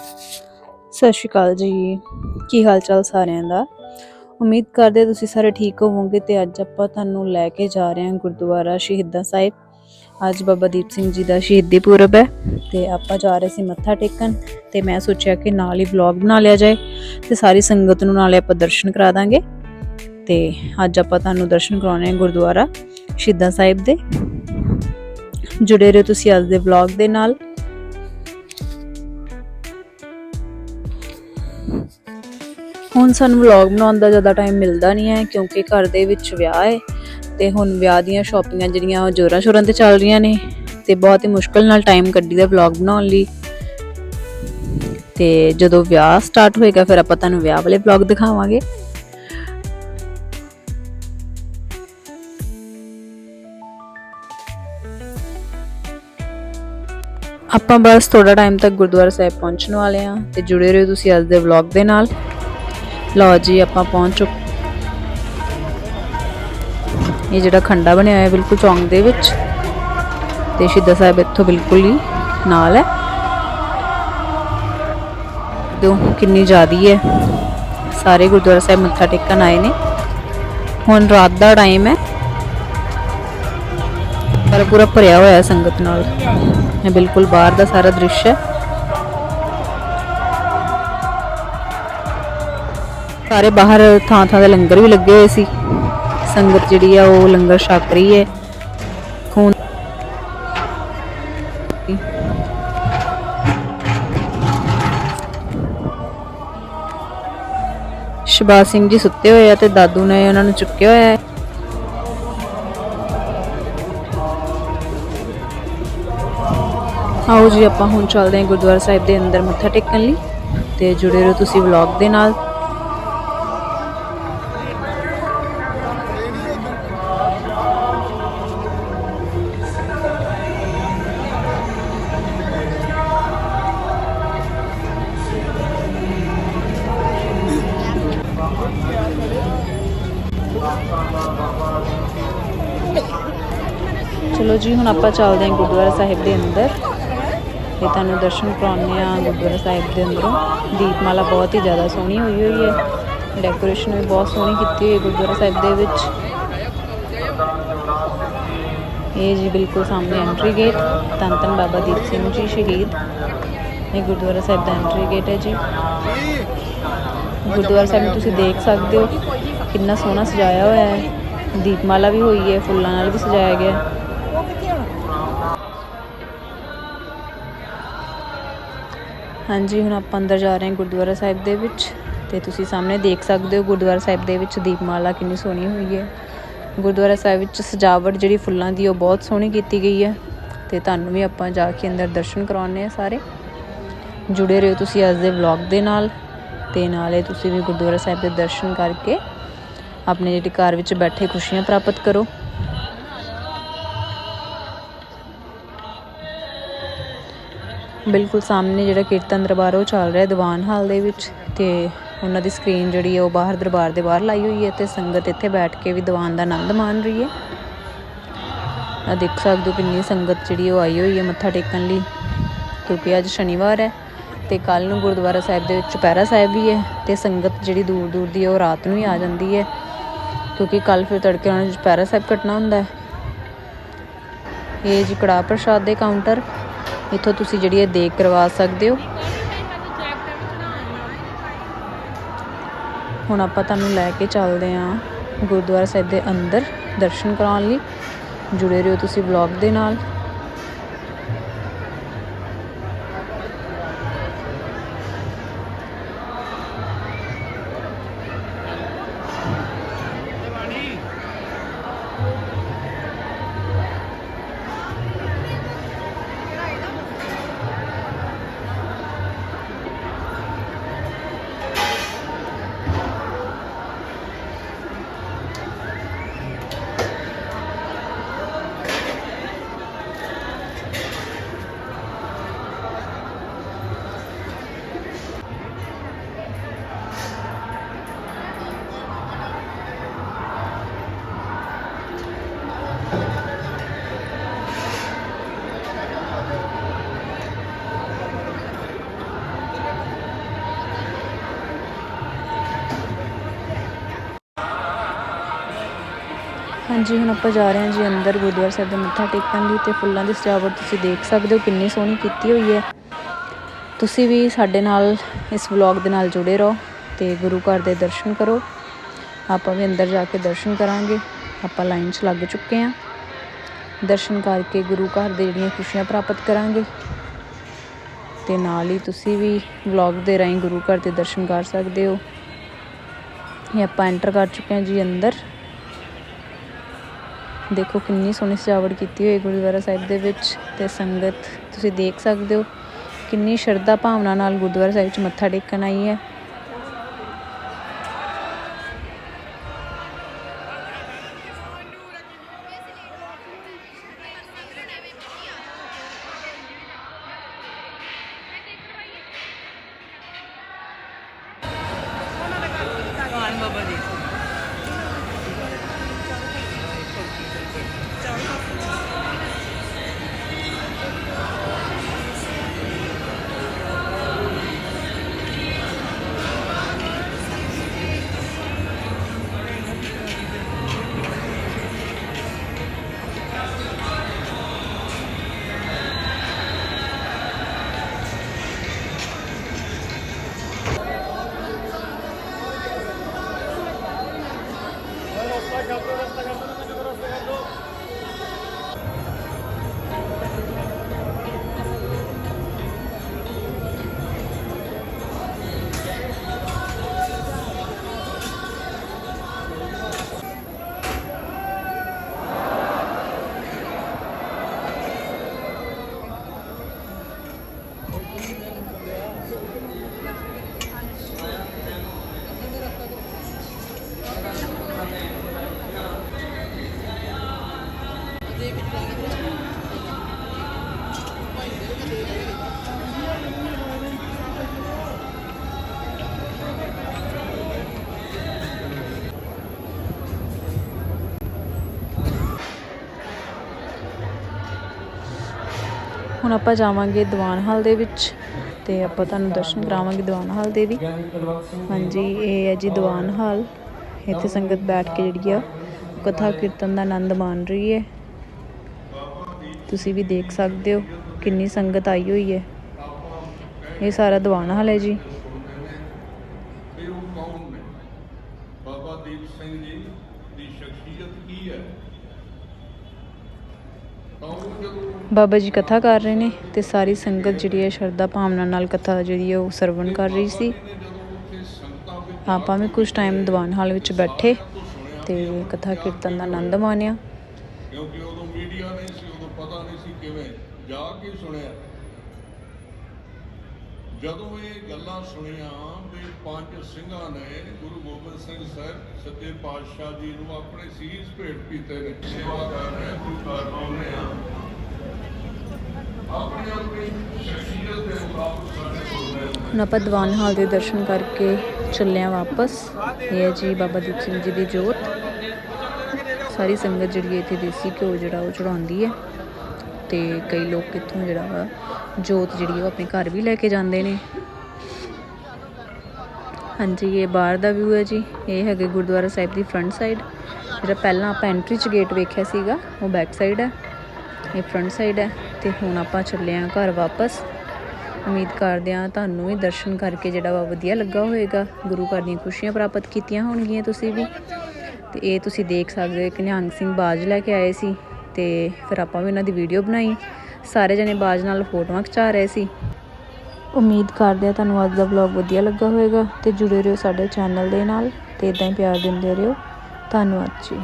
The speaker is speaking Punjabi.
ਸਤਿ ਸ਼੍ਰੀ ਅਕਾਲ ਜੀ। ਕੀ ਹਾਲ ਚਾਲ ਸਾਰਿਆਂ ਦਾ? ਉਮੀਦ ਕਰਦੇ ਤੁਸੀਂ ਸਾਰੇ ਠੀਕ ਹੋਵੋਗੇ ਤੇ ਅੱਜ ਆਪਾਂ ਤੁਹਾਨੂੰ ਲੈ ਕੇ ਜਾ ਰਹੇ ਹਾਂ ਗੁਰਦੁਆਰਾ ਸ਼ਹੀਦਾਂ ਸਾਹਿਬ। ਅੱਜ ਬਾਬਾ ਦੀਪ ਸਿੰਘ ਜੀ ਦਾ ਸ਼ਹੀਦੀ ਪੁਰਬ ਹੈ ਤੇ ਆਪਾਂ ਜਾ ਰਹੇ ਸੀ ਮੱਥਾ ਟੇਕਣ ਤੇ ਮੈਂ ਸੋਚਿਆ ਕਿ ਨਾਲ ਹੀ ਵਲੌਗ ਬਣਾ ਲਿਆ ਜਾਏ ਤੇ ਸਾਰੀ ਸੰਗਤ ਨੂੰ ਨਾਲੇ ਆਪਾਂ ਦਰਸ਼ਨ ਕਰਾ ਦਾਂਗੇ। ਤੇ ਅੱਜ ਆਪਾਂ ਤੁਹਾਨੂੰ ਦਰਸ਼ਨ ਕਰਾਉਣੇ ਆ ਗੁਰਦੁਆਰਾ ਸ਼ਹੀਦਾਂ ਸਾਹਿਬ ਦੇ। ਜੁੜੇ ਰਹੋ ਤੁਸੀਂ ਅੱਜ ਦੇ ਵਲੌਗ ਦੇ ਨਾਲ। ਹੁਣ ਸਾਨੂੰ ਵਲੌਗ ਬਣਾਉਣ ਦਾ ਜ਼ਿਆਦਾ ਟਾਈਮ ਮਿਲਦਾ ਨਹੀਂ ਹੈ ਕਿਉਂਕਿ ਘਰ ਦੇ ਵਿੱਚ ਵਿਆਹ ਹੈ ਤੇ ਹੁਣ ਵਿਆਹ ਦੀਆਂ ਸ਼ਾਪਿੰਗਾਂ ਜਿਹੜੀਆਂ ਉਹ ਜੋਰਾਂ ਸ਼ੋਰਾਂ ਤੇ ਚੱਲ ਰਹੀਆਂ ਨੇ ਤੇ ਬਹੁਤ ਹੀ ਮੁਸ਼ਕਲ ਨਾਲ ਟਾਈਮ ਕੱਢੀਦਾ ਵਲੌਗ ਬਣਾਉਣ ਲਈ। ਤੇ ਜਦੋਂ ਵਿਆਹ ਸਟਾਰਟ ਹੋਏਗਾ, ਫਿਰ ਆਪਾਂ ਤੁਹਾਨੂੰ ਵਿਆਹ ਵਾਲੇ ਵਲੌਗ ਦਿਖਾਵਾਂਗੇ। ਆਪਾਂ ਬਸ ਥੋੜਾ ਟਾਈਮ ਤੱਕ ਗੁਰਦੁਆਰਾ ਸਾਹਿਬ ਪਹੁੰਚਣ ਵਾਲੇ ਹਾਂ ਤੇ ਜੁੜੇ ਰਹੋ ਤੁਸੀਂ ਅੱਜ ਦੇ ਵਲੌਗ ਦੇ ਨਾਲ। ਲਓ ਜੀ, ਆਪਾਂ ਪਹੁੰਚ ਚੁੱਕ ਇਹ ਜਿਹੜਾ ਖੰਡਾ ਬਣਿਆ ਹੋਇਆ ਬਿਲਕੁਲ ਚੌਂਕ ਦੇ ਵਿੱਚ ਤੇ ਸ਼ਹੀਦਾਂ ਸਾਹਿਬ ਇੱਥੋਂ ਬਿਲਕੁਲ ਹੀ ਨਾਲ ਹੈ। ਦੋ ਕਿੰਨੀ ਜ਼ਿਆਦੀ ਹੈ। ਸਾਰੇ ਗੁਰਦੁਆਰਾ ਸਾਹਿਬ ਮੱਥਾ ਟੇਕਣ ਆਏ ਨੇ। ਹੁਣ ਰਾਤ ਦਾ ਟਾਈਮ ਹੈ। ਪਰ ਪੂਰਾ ਭਰਿਆ ਹੋਇਆ ਸੰਗਤ ਨਾਲ। ਇਹ ਬਿਲਕੁਲ ਬਾਹਰ ਦਾ ਸਾਰਾ ਦ੍ਰਿਸ਼ ਹੈ। ਸਾਰੇ ਬਾਹਰ ਥਾਂ ਥਾਂ ਦੇ ਲੰਗਰ ਵੀ ਲੱਗੇ ਹੋਏ ਸੀ। ਸੰਗਤ ਜਿਹੜੀ ਆ ਉਹ ਲੰਗਰ ਛਕ ਰਹੀ ਹੈ ਖੂਨ ਸ਼ਬਾਜ਼ ਸਿੰਘ ਜੀ ਸੁੱਤੇ ਹੋਏ ਆ ਤੇ ਦਾਦੂ ਨੇ ਉਹਨਾਂ ਨੂੰ ਚੁੱਕਿਆ ਹੋਇਆ ਹੈ। ਆਓ ਜੀ, ਆਪਾਂ ਹੁਣ ਚੱਲਦੇ ਹਾਂ ਗੁਰਦੁਆਰਾ ਸਾਹਿਬ ਦੇ ਅੰਦਰ ਮੱਥਾ ਟੇਕਣ ਲਈ ਤੇ ਜੁੜੇ ਰਹੋ ਤੁਸੀਂ ਵਲੌਗ ਦੇ ਨਾਲ। ਚਲੋ ਜੀ, ਹੁਣ ਆਪਾਂ ਚੱਲਦੇ ਹਾਂ ਗੁਰਦੁਆਰਾ ਸਾਹਿਬ ਦੇ ਅੰਦਰ। ਇਹ ਤੁਹਾਨੂੰ ਦਰਸ਼ਨ ਕਰਾਉਂਦੇ ਆ ਗੁਰਦੁਆਰਾ ਸਾਹਿਬ ਦੇ ਅੰਦਰੋਂ। ਦੀਪਮਾਲਾ ਬਹੁਤ ਹੀ ਜ਼ਿਆਦਾ ਸੋਹਣੀ ਹੋਈ ਹੋਈ ਹੈ। ਡੈਕੋਰੇਸ਼ਨ ਵੀ ਬਹੁਤ ਸੋਹਣੀ ਕੀਤੀ ਹੋਈ ਹੈ ਗੁਰਦੁਆਰਾ ਸਾਹਿਬ ਦੇ ਵਿੱਚ। ਇਹ ਜੀ ਬਿਲਕੁਲ ਸਾਹਮਣੇ ਐਂਟਰੀ ਗੇਟ ਧੰਨ ਧੰਨ ਬਾਬਾ ਦੀਪ ਸਿੰਘ ਜੀ ਸ਼ਹੀਦ। ਇਹ ਗੁਰਦੁਆਰਾ ਸਾਹਿਬ ਦਾ ਐਂਟਰੀ ਗੇਟ ਹੈ ਜੀ। ਗੁਰਦੁਆਰਾ ਸਾਹਿਬ ਨੂੰ ਤੁਸੀਂ ਦੇਖ ਸਕਦੇ ਹੋ। ਕਿੰਨਾ ਸੋਹਣਾ ਸਜਾਇਆ ਹੋਇਆ ਹੈ। ਦੀਪਮਾਲਾ ਵੀ ਹੋਈ ਹੈ, ਫੁੱਲਾਂ ਨਾਲ ਵੀ ਸਜਾਇਆ ਗਿਆ ਹੈ। ਹਾਂਜੀ, ਹੁਣ ਆਪਾਂ ਅੰਦਰ ਜਾ ਰਹੇ ਹਾਂ ਗੁਰਦੁਆਰਾ ਸਾਹਿਬ ਦੇ ਵਿੱਚ ਤੇ ਤੁਸੀਂ ਸਾਹਮਣੇ ਦੇਖ ਸਕਦੇ ਹੋ ਗੁਰਦੁਆਰਾ ਸਾਹਿਬ ਦੇ ਵਿੱਚ ਦੀਪਮਾਲਾ ਕਿੰਨੀ ਸੋਹਣੀ ਹੋਈ ਹੈ। ਗੁਰਦੁਆਰਾ ਸਾਹਿਬ ਵਿੱਚ ਸਜਾਵਟ ਜਿਹੜੀ ਫੁੱਲਾਂ ਦੀ ਉਹ ਬਹੁਤ ਸੋਹਣੀ ਕੀਤੀ ਗਈ ਹੈ ਤੇ ਤੁਹਾਨੂੰ ਵੀ ਆਪਾਂ ਜਾ ਕੇ ਅੰਦਰ ਦਰਸ਼ਨ ਕਰਾਉਣੇ ਆ ਸਾਰੇ। ਜੁੜੇ ਰਹੋ ਤੁਸੀਂ ਅੱਜ ਦੇ ਵਲੌਗ ਦੇ ਨਾਲ ਤੇ ਨਾਲੇ ਤੁਸੀਂ ਵੀ ਗੁਰਦੁਆਰਾ ਸਾਹਿਬ ਦੇ ਦਰਸ਼ਨ ਕਰਕੇ ਆਪਣੇ ਜਿਹੜੇ ਘਰ ਵਿੱਚ ਬੈਠੇ ਖੁਸ਼ੀਆਂ ਪ੍ਰਾਪਤ ਕਰੋ। ਬਿਲਕੁਲ ਸਾਹਮਣੇ ਜਿਹੜਾ ਕੀਰਤਨ ਦਰਬਾਰ ਉਹ ਚੱਲ ਰਿਹਾ ਦੀਵਾਨ ਹਾਲ ਦੇ ਵਿੱਚ ਤੇ ਉਹਨਾਂ ਦੀ ਸਕਰੀਨ ਜਿਹੜੀ ਹੈ ਉਹ ਬਾਹਰ ਦਰਬਾਰ ਦੇ ਬਾਹਰ ਲਾਈ ਹੋਈ ਹੈ ਤੇ ਸੰਗਤ ਇੱਥੇ ਬੈਠ ਕੇ ਵੀ ਦੀਵਾਨ ਦਾ ਆਨੰਦ ਮਾਣ ਰਹੀ ਹੈ। ਆ ਦੇਖ ਸਕਦੇ ਹੋ ਕਿੰਨੀ ਸੰਗਤ ਜਿਹੜੀ ਉਹ ਆਈ ਹੋਈ ਹੈ ਮੱਥਾ ਟੇਕਣ ਲਈ, ਕਿਉਂਕਿ ਅੱਜ ਸ਼ਨੀਵਾਰ ਹੈ ਤੇ ਕੱਲ ਨੂੰ ਗੁਰਦੁਆਰਾ ਸਾਹਿਬ ਦੇ ਵਿੱਚ ਚੁਪਹਿਰਾ ਸਾਹਿਬ ਵੀ ਹੈ ਤੇ ਸੰਗਤ ਜਿਹੜੀ ਦੂਰ ਦੂਰ ਦੀ ਹੈ ਉਹ ਰਾਤ ਨੂੰ ਹੀ ਆ ਜਾਂਦੀ ਹੈ, ਕਿਉਂਕਿ ਕੱਲ ਫਿਰ ਤੜਕੇ ਉਹਨਾਂ ਨੂੰ ਚੁਪਹਿਰਾ ਸਾਹਿਬ ਕੱਟਣਾ ਹੁੰਦਾ ਹੈ। ਇਹ ਜੀ ਕੜਾਹ ਪ੍ਰਸ਼ਾਦ ਦੇ ਕਾਊਂਟਰ ਇੱਥੋਂ ਤੁਸੀਂ ਜਿਹੜੀ ਇਹ ਦੇਖ ਕਰਵਾ ਸਕਦੇ ਹੋ। ਹੁਣ ਆਪਾਂ ਤੁਹਾਨੂੰ ਲੈ ਕੇ ਚੱਲਦੇ ਹਾਂ ਗੁਰਦੁਆਰਾ ਸਾਹਿਬ ਦੇ ਅੰਦਰ ਦਰਸ਼ਨ ਕਰਾਉਣ ਲਈ। ਜੁੜੇ ਰਹੋ ਤੁਸੀਂ ਵਲੌਗ ਦੇ ਨਾਲ। ਹਾਂਜੀ, ਹੁਣ ਆਪਾਂ ਜਾ ਰਹੇ ਹਾਂ ਜੀ ਅੰਦਰ ਗੁਰਦੁਆਰਾ ਸਾਹਿਬ ਦੇ ਮੱਥਾ ਟੇਕਣ ਲਈ ਤੇ ਫੁੱਲਾਂ ਦੀ ਸਜਾਵਟ ਤੁਸੀਂ ਦੇਖ ਸਕਦੇ ਹੋ, ਕਿੰਨੀ ਸੋਹਣੀ ਕੀਤੀ ਹੋਈ ਹੈ। ਤੁਸੀਂ ਵੀ ਸਾਡੇ ਨਾਲ ਇਸ ਵਲੌਗ ਦੇ ਨਾਲ ਜੁੜੇ ਰਹੋ ਤੇ ਗੁਰੂ ਘਰ ਦੇ ਦਰਸ਼ਨ ਕਰੋ। ਆਪਾਂ ਵੀ ਅੰਦਰ ਜਾ ਕੇ ਦਰਸ਼ਨ ਕਰਾਂਗੇ। ਆਪਾਂ ਲਾਈਨ 'ਚ ਲੱਗ ਚੁੱਕੇ ਹਾਂ। ਦਰਸ਼ਨ ਕਰਕੇ ਗੁਰੂ ਘਰ ਦੇ ਜਿਹੜੀਆਂ ਖੁਸ਼ੀਆਂ ਪ੍ਰਾਪਤ ਕਰਾਂਗੇ। ਤੇ ਨਾਲ ਹੀ ਤੁਸੀਂ ਵੀ ਵਲੌਗ ਦੇ ਰਾਹੀਂ ਗੁਰੂ ਘਰ ਦੇ ਦਰਸ਼ਨ ਕਰ ਸਕਦੇ ਹੋ। ਇਹ ਆਪਾਂ ਐਂਟਰ ਕਰ ਚੁੱਕੇ ਹਾਂ ਜੀ ਅੰਦਰ। ਦੇਖੋ ਕਿੰਨੀ ਸੋਹਣੀ ਸਜਾਵਟ ਕੀਤੀ ਹੋਈ ਗੁਰਦੁਆਰਾ ਸਾਹਿਬ ਦੇ ਵਿੱਚ ਤੇ ਸੰਗਤ, ਤੁਸੀਂ ਦੇਖ ਸਕਦੇ ਹੋ ਕਿੰਨੀ ਸ਼ਰਧਾ ਭਾਵਨਾ ਨਾਲ ਗੁਰਦੁਆਰਾ ਸਾਹਿਬ 'ਚ ਮੱਥਾ ਟੇਕਣ ਆਈ ਹੈ। ਹੁਣ ਆਪਾਂ ਜਾਵਾਂਗੇ ਦੀਵਾਨ ਹਾਲ ਦੇ ਵਿੱਚ ਤੇ ਆਪਾਂ ਤੁਹਾਨੂੰ ਦਰਸ਼ਨ ਕਰਾਵਾਂਗੇ ਦੀਵਾਨ ਹਾਲ ਦੇ ਵੀ। ਹਾਂਜੀ, ਇਹ ਹੈ ਜੀ ਦੀਵਾਨ ਹਾਲ ਇੱਥੇ ਸੰਗਤ ਬੈਠ ਕੇ ਜਿਹੜੀ ਆ ਕਥਾ ਕੀਰਤਨ ਦਾ ਆਨੰਦ ਮਾਣ ਰਹੀ ਹੈ। ਤੁਸੀਂ ਵੀ ਦੇਖ ਸਕਦੇ ਹੋ ਕਿੰਨੀ ਸੰਗਤ ਆਈ ਹੋਈ ਹੈ। ਇਹ ਸਾਰਾ ਦੀਵਾਨ ਹਾਲ ਹੈ ਜੀ ਵੀ ਉਹ ਕੌਣ ਨੇ ਬਾਬਾ ਦੀਪ ਸਿੰਘ ਜੀ ਦੀ ਸ਼ਖਸੀਅਤ ਕੀ ਹੈ ਤਾਂ ਉਹ ਜਦੋਂ ਬਾਬਾ ਜੀ ਕਥਾ ਕਰ ਰਹੇ ਨੇ ਤੇ ਸਾਰੀ ਸੰਗਤ ਜਿਹੜੀ ਹੈ ਸ਼ਰਧਾ ਭਾਵਨਾ ਨਾਲ ਕਥਾ ਜਿਹੜੀ ਹੈ ਉਹ ਸਰਵਣ ਕਰ ਰਹੀ ਸੀ। ਆਪਾਂ ਵੀ ਕੁਝ ਟਾਈਮ ਦੀਵਾਨ ਹਾਲ ਵਿੱਚ ਬੈਠੇ ਤੇ ਕਥਾ ਕੀਰਤਨ ਦਾ ਆਨੰਦ ਮਾਣਿਆ। ਕਿਉਂਕਿ ਉਦੋਂ ਮੀਡੀਆ ਨਹੀਂ ਸੀ, ਉਦੋਂ ਪਤਾ ਨਹੀਂ ਸੀ ਕਿਵੇਂ ਜਾ ਕੇ ਸੁਣਿਆ। ਜਦੋਂ ਇਹ ਗੱਲਾਂ ਸੁਣੀਆਂ ਵੀ ਪੰਜ ਸਿੰਘਾਂ ਨੇ ਗੁਰੂ ਗੋਬਿੰਦ ਸਿੰਘ ਸਾਹਿਬ ਸੱਚੇ ਪਾਤਸ਼ਾਹ ਜੀ ਨੂੰ ਆਪਣੇ ਸੀਸ ਭੇਟ ਕੀਤੇ ਨੇ ਸੇਵਾ ਕਰ ਰਹੇ ਗੁਰੂ ਘਰ ਆਉਂਦੇ ਆ। ਆਪਣੀ ਆਪਣੀ ਸ਼ਖਸੀਅਤ ਦੇ ਮੁਤਾਬਕ ਸਾਡੇ ਕੋਲ ਹੁਣ ਆਪਾਂ ਦੀਵਾਨ ਹਾਲ ਦੇ ਦਰਸ਼ਨ ਕਰਕੇ ਚੱਲੇ ਹਾਂ ਵਾਪਸ। ਇਹ ਹੈ ਜੀ ਬਾਬਾ ਦੀਪ ਸਿੰਘ ਜੀ ਦੀ ਜੋਤ। ਸਾਰੀ ਸੰਗਤ ਜਿਹੜੀ ਇੱਥੇ ਦੇਸੀ ਘਿਓ ਜਿਹੜਾ ਉਹ ਚੜਾਉਂਦੀ ਹੈ ਤੇ ਕਈ ਲੋਕ ਇੱਥੋਂ ਜਿਹੜਾ ਵਾ ਜੋਤ ਜਿਹੜੀ ਉਹ ਆਪਣੇ ਘਰ ਵੀ ਲੈ ਕੇ ਜਾਂਦੇ ਨੇ। ਹਾਂਜੀ, ਇਹ ਬਾਹਰ ਦਾ ਵਿਊ ਹੈ ਜੀ। ਇਹ ਹੈਗੇ ਗੁਰਦੁਆਰਾ ਸਾਹਿਬ ਦੀ ਫਰੰਟ ਸਾਈਡ ਜਿਹੜਾ ਪਹਿਲਾਂ ਆਪਾਂ ਐਂਟਰੀ ਚ ਗੇਟ ਵੇਖਿਆ ਸੀਗਾ, ਉਹ ਬੈਕ ਸਾਈਡ ਹੈ। ਇਹ ਫਰੰਟ ਸਾਈਡ ਹੈ ਤੇ ਹੁਣ ਆਪਾਂ ਚੱਲੇ ਹਾਂ ਘਰ ਵਾਪਸ। ਉਮੀਦ ਕਰਦੇ ਹਾਂ ਤੁਹਾਨੂੰ ਵੀ ਦਰਸ਼ਨ ਕਰਕੇ ਜਿਹੜਾ ਵਾ ਵਧੀਆ ਲੱਗਾ ਹੋਵੇਗਾ। ਗੁਰੂ ਘਰ ਦੀਆਂ ਖੁਸ਼ੀਆਂ ਪ੍ਰਾਪਤ ਕੀਤੀਆਂ ਹੋਣਗੀਆਂ ਤੁਸੀਂ ਵੀ। ਤੇ ਇਹ ਤੁਸੀਂ ਦੇਖ ਸਕਦੇ ਹੋ ਕਿ ਨਿਹੰਗ ਸਿੰਘ ਬਾਜ ਲੈ ਕੇ ਆਏ ਸੀ ਤੇ ਫਿਰ ਆਪਾਂ ਵੀ ਉਹਨਾਂ ਦੀ ਵੀਡੀਓ ਬਣਾਈ। ਸਾਰੇ ਜਣੇ ਬਾਜ ਨਾਲ ਫੋਟੋਆਂ ਖਿਚਾ ਰਹੇ ਸੀ। ਉਮੀਦ ਕਰਦੇ ਹਾਂ ਤੁਹਾਨੂੰ ਅੱਜ ਦਾ ਵਲੌਗ ਵਧੀਆ ਲੱਗਾ ਹੋਵੇਗਾ ਤੇ ਜੁੜੇ ਰਹੋ ਸਾਡੇ ਚੈਨਲ ਦੇ ਨਾਲ ਤੇ ਇਦਾਂ ਹੀ ਪਿਆਰ ਦਿੰਦੇ ਰਹੋ। ਧੰਨਵਾਦ ਜੀ।